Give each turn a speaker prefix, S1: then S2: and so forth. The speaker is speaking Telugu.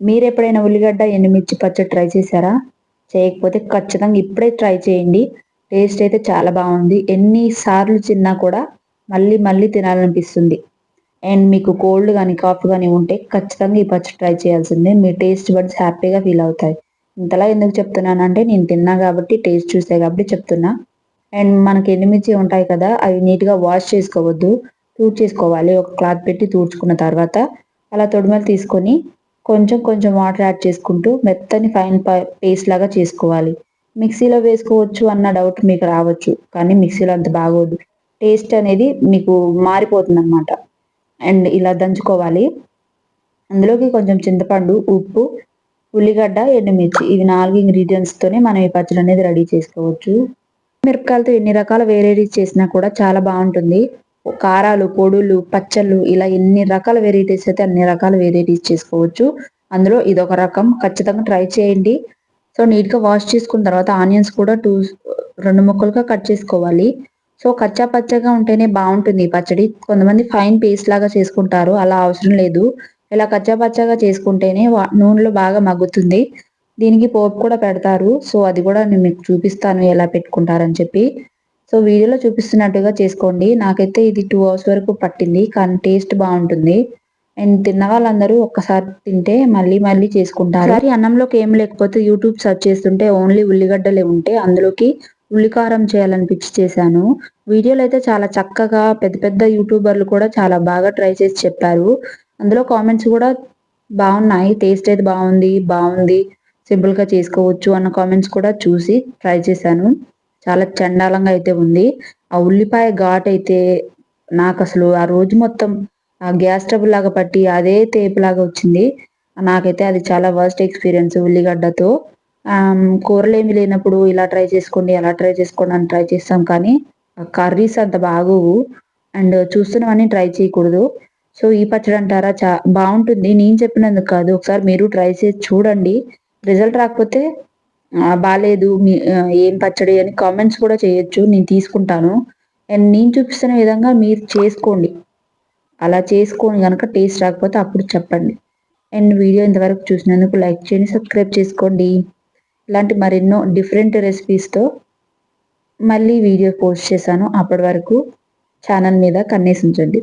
S1: మీరు ఎప్పుడైనా ఉల్లిగడ్డ ఎండుమిర్చి పచ్చడి ట్రై చేశారా? చేయకపోతే ఖచ్చితంగా ఇప్పుడే ట్రై చేయండి. టేస్ట్ అయితే చాలా బాగుంది. ఎన్నిసార్లు తిన్నా కూడా మళ్ళీ మళ్ళీ తినాలనిపిస్తుంది. అండ్ మీకు కోల్డ్ కానీ కాఫ్ కానీ ఉంటే ఖచ్చితంగా ఈ పచ్చడి ట్రై చేయాల్సిందే. మీ టేస్ట్ బడ్స్ హ్యాపీగా ఫీల్ అవుతాయి. ఇంతలా ఎందుకు చెప్తున్నానంటే నేను తిన్నా కాబట్టి టేస్ట్ చూసే కాబట్టి చెప్తున్నా. అండ్ మనకి ఎండుమిర్చి ఉంటాయి కదా అవి నీట్గా వాష్ చేసుకోవద్దు. చేసుకోవాలి ఒక క్లాత్ పెట్టి తూడ్చుకున్న తర్వాత అలా తొడిమలు తీసుకొని కొంచెం కొంచెం వాటర్ యాడ్ చేసుకుంటూ మెత్తని ఫైన్ పేస్ట్ లాగా చేసుకోవాలి. మిక్సీలో వేసుకోవచ్చు అన్న డౌట్ మీకు రావచ్చు కానీ మిక్సీలో అంత బాగోదు. టేస్ట్ అనేది మీకు మారిపోతుంది అనమాట అండ్ ఇలా దంచుకోవాలి. అందులోకి కొంచెం చింతపండు ఉప్పు ఉల్లిగడ్డ ఎండుమిర్చి ఇవి నాలుగు ఇంగ్రీడియంట్స్తోనే మనం ఈ పచ్చడి అనేది రెడీ చేసుకోవచ్చు. మిరపకాయలతో ఎన్ని రకాల వేరేటీస్ చేసినా కూడా చాలా బాగుంటుంది. కారాలు పొడులు పచ్చళ్ళు ఇలా ఎన్ని రకాల వెరైటీస్ అయితే అన్ని రకాల వెరైటీస్ చేసుకోవచ్చు. అందులో ఇదొక రకం. ఖచ్చితంగా ట్రై చేయండి. సో నీట్గా వాష్ చేసుకున్న తర్వాత ఆనియన్స్ కూడా టూ రెండు ముక్కలుగా కట్ చేసుకోవాలి. సో కచ్చా పచ్చగా ఉంటేనే బాగుంటుంది పచ్చడి. కొంతమంది ఫైన్ పేస్ట్ లాగా చేసుకుంటారు. అలా అవసరం లేదు. ఇలా కచ్చా పచ్చగా చేసుకుంటేనే నూనెలో బాగా మగ్గుతుంది. దీనికి పోపు కూడా పెడతారు. సో అది కూడా నేను మీకు చూపిస్తాను ఎలా పెట్టుకుంటారని చెప్పి. సో వీడియోలో చూపిస్తున్నట్టుగా చేసుకోండి. నాకైతే ఇది టూ అవర్స్ వరకు పట్టింది కానీ టేస్ట్ బాగుంటుంది. అండ్ తిన్న వాళ్ళందరూ ఒక్కసారి తింటే మళ్ళీ మళ్ళీ చేసుకుంటారు. సరే అన్నంలోకి ఏం లేకపోతే యూట్యూబ్ సెర్చ్ చేస్తుంటే ఓన్లీ ఉల్లిగడ్డలే ఉంటే అందులోకి ఉల్లికారం చేయాలనిపించి చేశాను. వీడియోలు అయితే చాలా చక్కగా పెద్ద పెద్ద యూట్యూబర్లు కూడా చాలా బాగా ట్రై చేసి చెప్పారు. అందులో కామెంట్స్ కూడా బాగున్నాయి. టేస్ట్ అయితే బాగుంది బాగుంది. సింపుల్గా చేసుకోవచ్చు అన్న కామెంట్స్ కూడా చూసి ట్రై చేశాను. చాలా చండాలంగా అయితే ఉంది. ఆ ఉల్లిపాయ ఘాట్ అయితే నాకు అసలు ఆ రోజు మొత్తం ఆ గ్యాస్ ట్రబుల్ లాగా పట్టి అదే తేపు లాగా వచ్చింది. నాకైతే అది చాలా వర్స్ట్ ఎక్స్పీరియన్స్ ఉల్లిగడ్డతో. కూరలు ఏమి లేనప్పుడు ఇలా ట్రై చేసుకోండి అలా ట్రై చేసుకోండి అని ట్రై చేస్తాం కానీ కర్రీస్ అంత బాగోవు. అండ్ చూస్తున్నవన్నీ ట్రై చేయకూడదు. సో ఈ పచ్చడి అంటారా? చా బాగుంటుంది. నేను చెప్పినందుకు కాదు. ఒకసారి మీరు ట్రై చేసి చూడండి. రిజల్ట్ రాకపోతే బాగాలేదు మీ ఏం పచ్చడి అని కామెంట్స్ కూడా చేయొచ్చు నేను తీసుకుంటాను. అండ్ నేను చూపిస్తున్న విధంగా మీరు చేసుకోండి. అలా చేసుకొని కనుక టేస్ట్ రాకపోతే అప్పుడు చెప్పండి. అండ్ వీడియో ఇంతవరకు చూసినందుకు లైక్ చేయండి సబ్స్క్రైబ్ చేసుకోండి. ఇలాంటి మరెన్నో డిఫరెంట్ రెసిపీస్తో మళ్ళీ వీడియో పోస్ట్ చేశాను. అప్పటి వరకు ఛానల్ మీద కన్నేసి ఉంచండి